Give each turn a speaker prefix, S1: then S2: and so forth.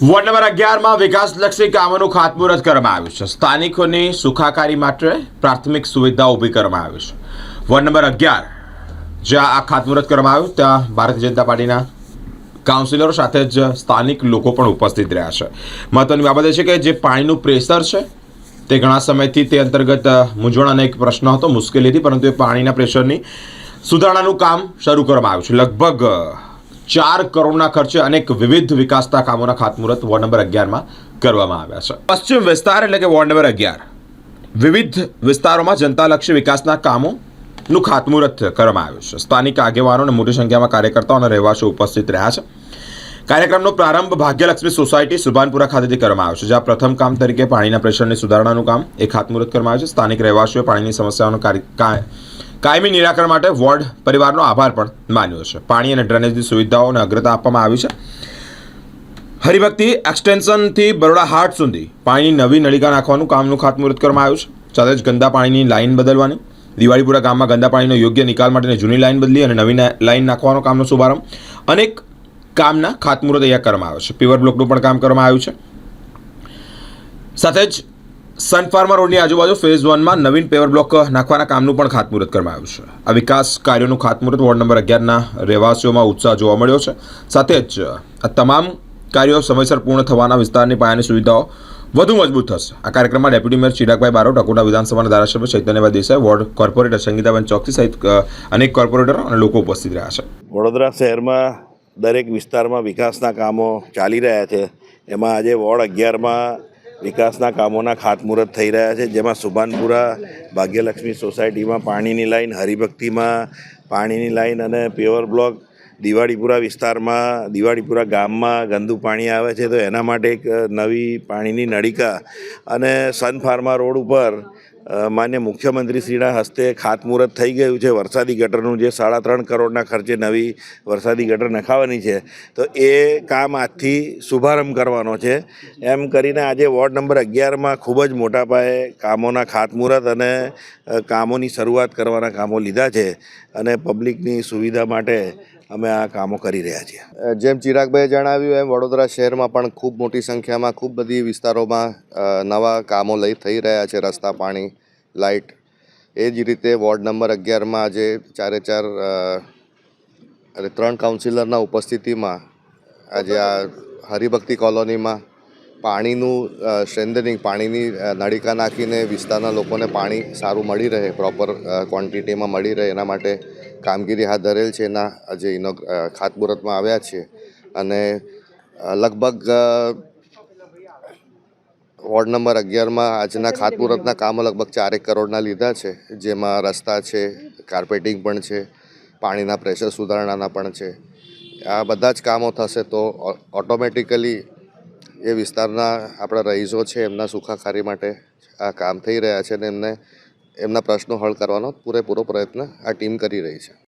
S1: Ward number અગિયારમાં વિકાસલક્ષી કામોનું ખાતમુહૂર્ત કરવામાં આવ્યું છે. સ્થાનિકોની સુખાકારી માટે પ્રાથમિક સુવિધા ઊભી કરવામાં આવી છે. વોર્ડ નંબર અગિયાર, જ્યાં આ ખાતમુહૂર્ત કરવામાં આવ્યું, ત્યાં ભારતીય જનતા પાર્ટીના કાઉન્સિલરો સાથે જ સ્થાનિક લોકો પણ ઉપસ્થિત રહ્યા છે. મહત્વની બાબત એ છે કે જે પાણીનું પ્રેશર છે, તે ઘણા સમયથી તે અંતર્ગત મૂંઝવણ એક પ્રશ્ન હતો મુશ્કેલી હતી પરંતુ એ પાણીના પ્રેશરની સુધારણાનું કામ શરૂ કરવામાં આવ્યું છે. લગભગ ચાર કરોડના ખર્ચે અનેક વિવિધ વિકાસના કામોના ખાતમુહૂર્ત વોર્ડ નંબર અગિયારમાં કરવામાં આવ્યા છે. પશ્ચિમ વિસ્તાર એટલે કે વોર્ડ નંબર અગિયાર. વિવિધ વિસ્તારોમાં જનતાલક્ષી વિકાસના કામોનું ખાતમુહૂર્ત કરવામાં આવ્યું છે. સ્થાનિક આગેવાનો અને મોટી સંખ્યામાં કાર્યકર્તાઓ અને રહેવાસીઓ ઉપસ્થિત રહ્યા છે. કાર્યક્રમનો પ્રારંભ ભાગ્યલક્ષ્મી સોસાયટી સુભાનપુરા ખાતેથી કરવામાં આવ્યો છે, જ્યાં પ્રથમ કામ તરીકે પાણીના પ્રેશરની સુધારણાનું કામ એ ખાતમુહૂર્ત કરવામાં આવ્યું છે. સ્થાનિક રહેવાસીઓ પાણીની સમસ્યાઓનું કાર્ય- કાયમી નિરાકરણ માટે વોર્ડ પરિવારનો આભાર પણ માન્યો છે. પાણી અને ડ્રેનેજની સુવિધાઓને અગ્રતા આપવામાં આવી છે. હરિભક્તિ એક્સટેન્શનથી બરોડા હાટ સુધી પાણીની નવી નળિકા નાખવાનું કામનું ખાતમુહૂર્ત કરવામાં આવ્યું છે. સાથે જ ગંદા પાણીની લાઇન બદલવાની, દિવાળીપુરા ગામમાં ગંદા પાણીનો યોગ્ય નિકાલ માટેની જૂની લાઇન બદલી અને નવી લાઇન નાખવાનો કામનો શુભારંભ અનેક કામના ખાતમુહૂર્ત અહીંયા કરવામાં આવ્યો છે. પીવર બ્લોકનું પણ કામ કરવામાં આવ્યું છે. સાથે જ સન ફાર્મા રોડની આજુબાજુ ફેઝ વનમાં નવીન પેવર બ્લોક નાખવાના કામનું પણ ખાતમુહૂર્ત કરવામાં આવ્યું છે. આ વિકાસ કાર્યોનું ખાતમુહૂર્ત વોર્ડ નંબર અગિયારના રહેવાસીઓમાં ઉત્સાહ જોવા મળ્યો છે. સાથે જ આ તમામ કાર્યો સમયસર પૂર્ણ થવાના વિસ્તારની પાયાની સુવિધાઓ વધુ મજબૂત થશે. આ કાર્યક્રમમાં ડેપ્યુટી મેયર ચિરાગભાઈ બારોટ, અકોટા વિધાનસભાના ધારાસભ્ય ચૈતન્યભાઈ દેસાઈ, વોર્ડ કોર્પોરેટર સંગીતાબેન ચોકસી સહિત અનેક કોર્પોરેટરો અને લોકો ઉપસ્થિત રહ્યા છે.
S2: વડોદરા શહેરમાં દરેક વિસ્તારમાં વિકાસના કામો ચાલી રહ્યા છે. એમાં આજે વોર્ડ અગિયારમાં વિકાસના કામોના ખાતમુહૂર્ત થઈ રહ્યા છે, જેમાં સુભાનપુરા ભાગ્યલક્ષ્મી સોસાયટીમાં પાણીની લાઈન, હરિભક્તિમાં પાણીની લાઈન અને પ્યોર બ્લોક દિવાળીપુરા વિસ્તારમાં, દિવાળીપુરા ગામમાં ગંદુ પાણી આવે છે, તો એના માટે એક નવી પાણીની નળિકા અને સન ફાર્મા રોડ ઉપર માન્ય મુખ્યમંત્રીશ્રીના હસ્તે ખાતમુહૂર્ત થઈ ગયું છે. વરસાદી ગટરનું જે સાડા ત્રણ કરોડના ખર્ચે નવી વરસાદી ગટર નખાવાની છે. તો એ કામ આજથી શુભારંભ કરવાનો છે. એમ કરીને આજે વોર્ડ નંબર અગિયારમાં ખૂબ જ મોટા પાયે કામોના ખાતમુહૂર્ત અને કામોની શરૂઆત કરવાના કામો લીધા છે. અને પબ્લિકની સુવિધા માટે અમે આ કામો કરી રહ્યા છીએ.
S3: જેમ ચિરાગભાઈએ જણાવ્યું, એમ વડોદરા શહેરમાં પણ ખૂબ મોટી સંખ્યામાં, ખૂબ બધી વિસ્તારોમાં નવા કામો લઈ થઈ રહ્યા છે. રસ્તા, પાણી, લાઇટ. એ જ રીતે વોર્ડ નંબર અગિયારમાં આજે ચારે ચાર અરે, ત્રણ કાઉન્સિલરના ઉપસ્થિતિમાં આજે આ હરિભક્તિ કોલોનીમાં પાણીનું સ્ટ્રેન્થનિંગ પાણીની નળિકા નાખીને વિસ્તારના લોકોને પાણી સારું મળી રહે પ્રોપર ક્વોન્ટિટીમાં મળી રહે, એના માટે કામગીરી હાથ ધરેલ છે એના આજે ઇનો ખાતમુહૂર્તમાં આવ્યા છે. અને લગભગ વોર્ડ નંબર અગિયારમાં આજના ખાતમુહૂર્તના કામો લગભગ ચારેક કરોડના લીધા છે. જેમાં રસ્તા છે, કાર્પેટિંગ પણ છે, પાણીના પ્રેશર સુધારણાના પણ છે. આ બધા જ કામો થશે તો ઓટોમેટિકલી એ વિસ્તારના આપણા રહીશો છે એમના સુખાકારી માટે આ કામ થઈ રહ્યા છે અને એમને એમના પ્રશ્નો હલ કરવાનો પૂરેપૂરો પ્રયત્ન આ ટીમ કરી રહી છે.